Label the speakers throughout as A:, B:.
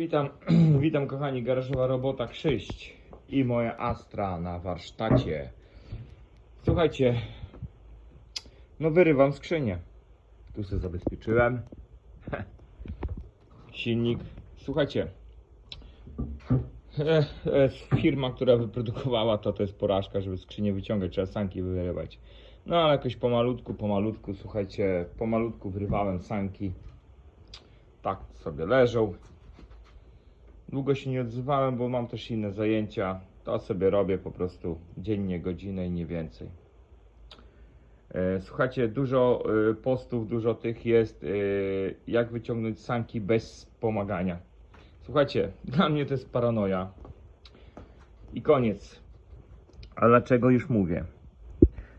A: Witam, witam kochani, garażowa robota Krzyść i moja Astra na warsztacie. Słuchajcie, no wyrywam skrzynię. Tu sobie zabezpieczyłem. Silnik. Słuchajcie, e, e, firma, która wyprodukowała to, to jest porażka, żeby skrzynię wyciągać, trzeba sanki wyrywać. No ale jakoś pomalutku, pomalutku, słuchajcie, pomalutku wyrywałem sanki. Tak sobie leżą. Długo się nie odzywałem, bo mam też inne zajęcia. To sobie robię po prostu dziennie, godzinę i nie więcej. E, Słuchajcie, dużo e, postów, dużo tych jest, e, jak wyciągnąć sanki bez wspomagania. Słuchajcie, dla mnie to jest paranoja. I koniec. A dlaczego już mówię?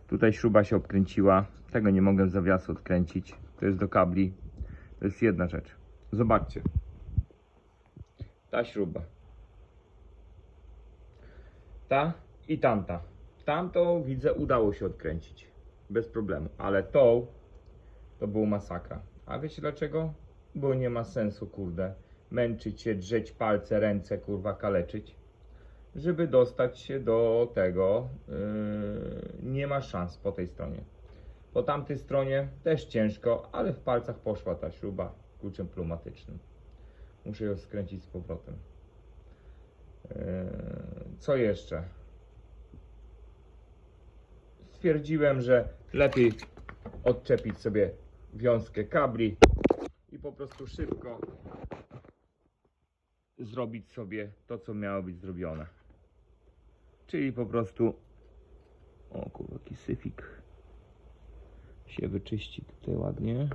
A: Tutaj śruba się obkręciła. Tego nie mogę zawiasu odkręcić. To jest do kabli. To jest jedna rzecz. Zobaczcie. Ta śruba. Ta i tamta. Tamtą widzę udało się odkręcić. Bez problemu. Ale tą to było masakra. A wiecie dlaczego? Bo nie ma sensu, kurde, męczyć się, drzeć palce, ręce, kurwa, kaleczyć. Żeby dostać się do tego, yy, nie ma szans po tej stronie. Po tamtej stronie też ciężko, ale w palcach poszła ta śruba kluczem pneumatycznym. Muszę ją skręcić z powrotem. Eee, Co jeszcze? Stwierdziłem, że lepiej odczepić sobie wiązkę kabli i po prostu szybko zrobić sobie to, co miało być zrobione. Czyli po prostu. O kurwa, jaki syfik się wyczyści tutaj ładnie.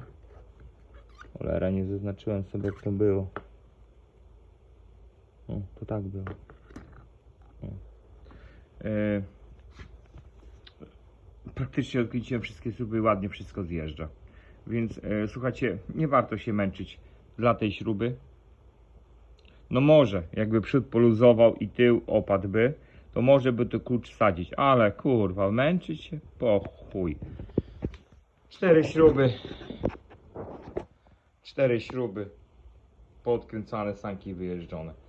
A: Cholera, nie zaznaczyłem sobie to było. O, to tak było. E, praktycznie odkręciłem wszystkie śruby, ładnie wszystko zjeżdża. Więc e, słuchajcie, nie warto się męczyć dla tej śruby. No może, jakby przód poluzował i tył opadłby, to może by to klucz wsadzić, ale kurwa, męczyć się? Po chuj. Cztery śruby. Cztery śruby. Poodkręcane, sanki wyjeżdżone.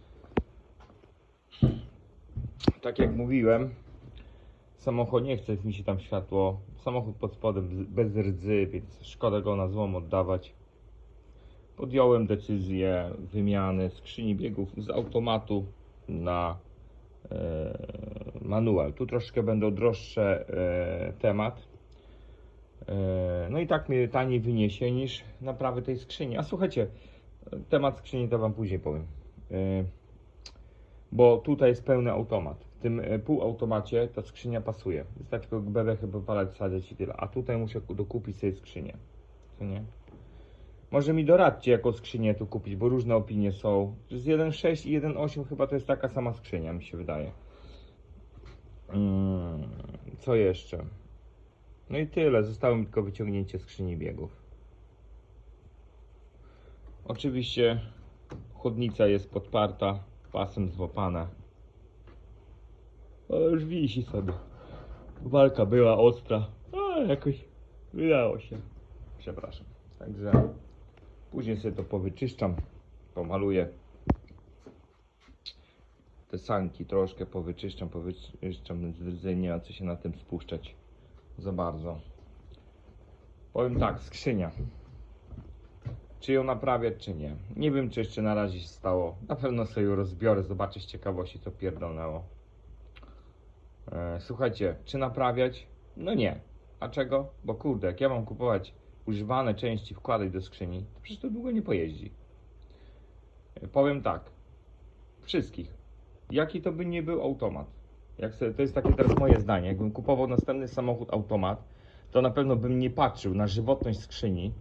A: Tak jak mówiłem, samochód nie chce mi się tam światło. Samochód pod spodem bez rdzy, więc szkoda go na złom oddawać. Podjąłem decyzję wymiany skrzyni biegów z automatu na e, manual. Tu troszkę będą droższe e, temat. E, No i tak mnie taniej wyniesie niż naprawy tej skrzyni. A słuchajcie, temat skrzyni to wam później powiem. E, Bo tutaj jest pełny automat. W tym e, półautomacie ta skrzynia pasuje. Wystarczy tylko bebechy wypalać, wsadzać i tyle. A tutaj muszę ku- dokupić sobie skrzynię. Co nie? Może mi doradźcie, jaką skrzynię tu kupić, bo różne opinie są. Z 1.6 i 1.8 chyba to jest taka sama skrzynia, mi się wydaje. Mm, co jeszcze? No i tyle. Zostało mi tylko wyciągnięcie skrzyni biegów. Oczywiście chodnica jest podparta, pasem złapana. O, już wisi sobie. Walka była ostra, a jakoś wydało się. Przepraszam. Także później sobie to powyczyszczam, pomaluję. Te sanki troszkę powyczyszczam, powyczyszczam z ma co się na tym spuszczać za bardzo. Powiem tak, skrzynia. Czy ją naprawiać, czy nie? Nie wiem, czy jeszcze na razie się stało. Na pewno sobie ją rozbiorę, zobaczę z ciekawości, co pierdolnęło. E, słuchajcie, czy naprawiać? No nie. A czego? Bo kurde, jak ja mam kupować używane części, wkładać do skrzyni, to przecież to długo nie pojeździ. E, powiem tak. Wszystkich. Jaki to by nie był automat? Jak sobie, to jest takie teraz moje zdanie. Jakbym kupował następny samochód automat, to na pewno bym nie patrzył na żywotność skrzyni,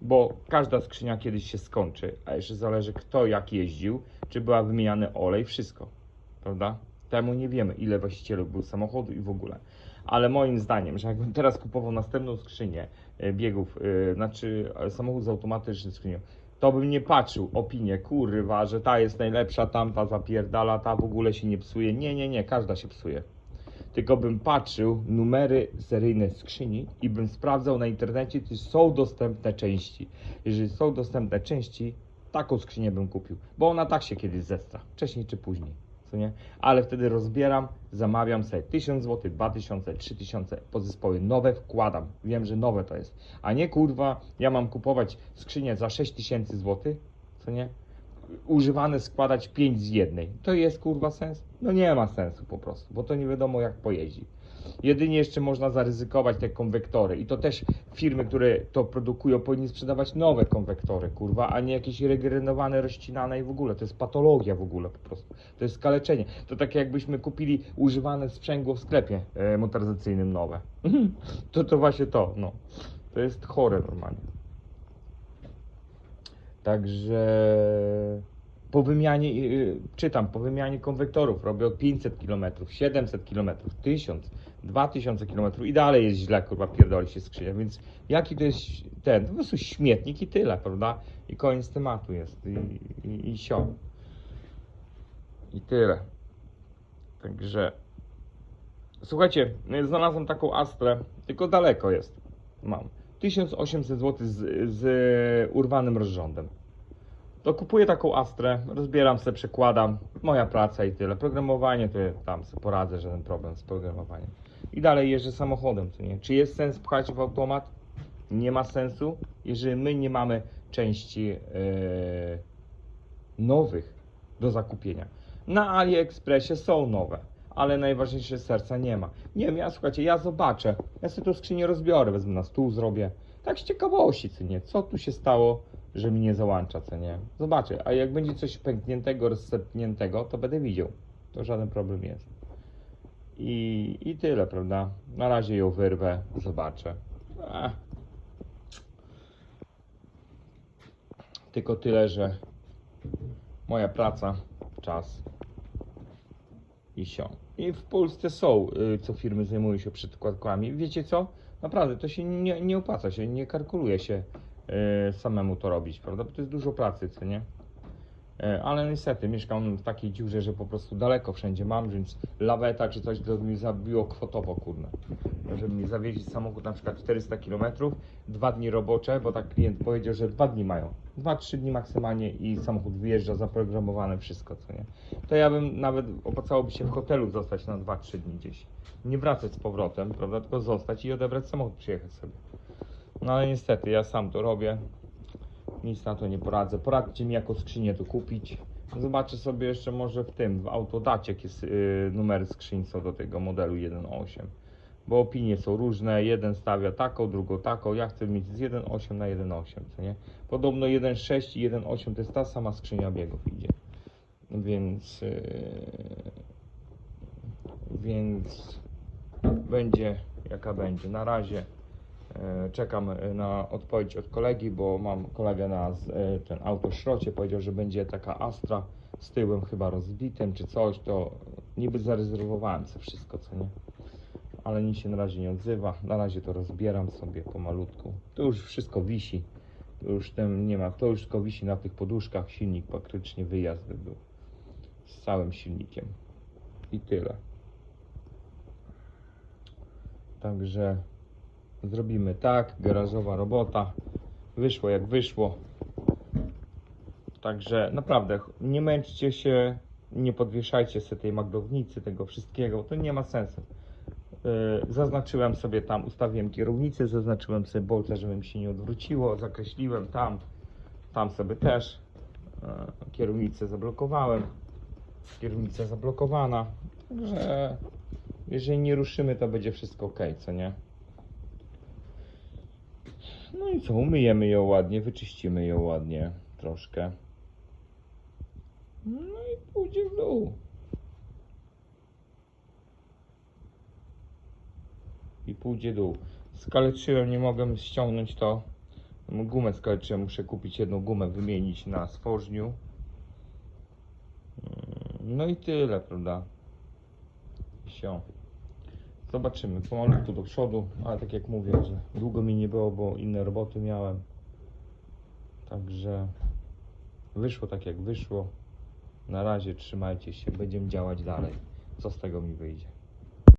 A: bo każda skrzynia kiedyś się skończy, a jeszcze zależy kto jak jeździł, czy była wymieniany olej, wszystko, prawda? Temu nie wiemy, ile właścicielów był samochodu i w ogóle. Ale moim zdaniem, że jakbym teraz kupował następną skrzynię e, biegów, e, znaczy e, samochód z automatyczną skrzynią, to bym nie patrzył, opinię, kurwa, że ta jest najlepsza, tamta zapierdala, ta w ogóle się nie psuje. Nie, nie, nie, każda się psuje tylko bym patrzył numery seryjne skrzyni i bym sprawdzał na internecie, czy są dostępne części. Jeżeli są dostępne części, taką skrzynię bym kupił, bo ona tak się kiedyś zestra, wcześniej czy później, co nie? Ale wtedy rozbieram, zamawiam sobie 1000 zł, 2000, 3000 podzespoły nowe wkładam. Wiem, że nowe to jest, a nie kurwa, ja mam kupować skrzynię za 6000 zł, co nie? Używane składać 5 z jednej. To jest kurwa sens? No nie ma sensu po prostu, bo to nie wiadomo jak pojeździ. Jedynie jeszcze można zaryzykować te konwektory i to też firmy, które to produkują powinny sprzedawać nowe konwektory, kurwa, a nie jakieś regenerowane, rozcinane i w ogóle. To jest patologia w ogóle po prostu. To jest skaleczenie. To tak jakbyśmy kupili używane sprzęgło w sklepie e, motoryzacyjnym nowe. to to właśnie to, no. To jest chore normalnie. Także po wymianie, yy, czytam, po wymianie konwektorów robię od 500 km, 700 km, 1000, 2000 km i dalej jest źle, kurwa, pierdoli się skrzynia, więc jaki to jest ten, po prostu śmietnik i tyle, prawda? I koniec tematu jest i, i, i sio. I tyle. Także słuchajcie, no, znalazłem taką Astrę, tylko daleko jest, mam. 1800 zł z, z urwanym rozrządem. To kupuję taką Astrę, rozbieram sobie, przekładam, moja praca i tyle. Programowanie to ja tam sobie poradzę, żaden problem z programowaniem. I dalej jeżdżę samochodem, co nie? Czy jest sens pchać w automat? Nie ma sensu, jeżeli my nie mamy części yy, nowych do zakupienia. Na AliExpressie są nowe, ale najważniejsze serca nie ma. Nie wiem, ja słuchajcie, ja zobaczę, ja sobie tą skrzynię rozbiorę, wezmę na stół, zrobię. Tak z ciekawości, co nie? Co tu się stało, że mi nie załącza, co nie? Zobaczę, a jak będzie coś pękniętego, rozsepniętego, to będę widział. To żaden problem jest. I, I tyle, prawda? Na razie ją wyrwę, zobaczę. Ech. Tylko tyle, że moja praca, czas i sio. I w Polsce są, y, co firmy zajmują się przedkładkami. Wiecie co? Naprawdę, to się nie, nie opłaca się, nie kalkuluje się samemu to robić, prawda? Bo to jest dużo pracy, co nie? Y, Ale niestety mieszkam w takiej dziurze, że po prostu daleko wszędzie mam, więc laweta czy coś to mi zabiło kwotowo, kurna. Żeby mi zawieźć samochód na przykład 400 km, dwa dni robocze, bo tak klient powiedział, że dwa dni mają. Dwa, trzy dni maksymalnie i samochód wyjeżdża, zaprogramowane wszystko, co nie? To ja bym nawet opłacałoby się w hotelu zostać na 2-3 dni gdzieś. Nie wracać z powrotem, prawda? Tylko zostać i odebrać samochód, przyjechać sobie. No ale niestety, ja sam to robię. Nic na to nie poradzę. Poradźcie mi, jaką skrzynię tu kupić. Zobaczę sobie jeszcze może w tym, w Autodacie, jakie s- y, numery skrzyń są do tego modelu 1.8. Bo opinie są różne. Jeden stawia taką, drugą taką. Ja chcę mieć z 1.8 na 1.8, co nie? Podobno 1.6 i 1.8 to jest ta sama skrzynia biegów idzie. Więc... Yy, więc będzie jaka będzie. Na razie czekam e, na odpowiedź od kolegi, bo mam kolegę na e, ten autoszrocie, powiedział, że będzie taka Astra z tyłem chyba rozbitym czy coś, to niby zarezerwowałem sobie wszystko, co nie? Ale nic się na razie nie odzywa. Na razie to rozbieram sobie pomalutku. Tu już wszystko wisi. Tu już ten nie ma, to już tylko wisi na tych poduszkach. Silnik praktycznie wyjazd by był. Z całym silnikiem. I tyle. Także zrobimy tak, garażowa robota. Wyszło jak wyszło. Także naprawdę nie męczcie się, nie podwieszajcie sobie tej magnownicy, tego wszystkiego, to nie ma sensu. Yy, zaznaczyłem sobie tam, ustawiłem kierownicę, zaznaczyłem sobie bolca, żeby mi się nie odwróciło, zakreśliłem tam, tam sobie też. Yy, kierownicę zablokowałem, kierownica zablokowana. Także jeżeli nie ruszymy, to będzie wszystko ok, co nie? No i co, umyjemy ją ładnie, wyczyścimy ją ładnie troszkę. No i pójdzie w dół. I pójdzie dół. Skaleczyłem, nie mogę ściągnąć to. Gumę skaleczyłem, muszę kupić jedną gumę, wymienić na stworzniu. Mm, No i tyle, prawda? Sio. Zobaczymy, pomalutku do przodu, ale tak jak mówię, że długo mi nie było, bo inne roboty miałem. Także wyszło tak jak wyszło. Na razie trzymajcie się, będziemy działać dalej. Co z tego mi wyjdzie?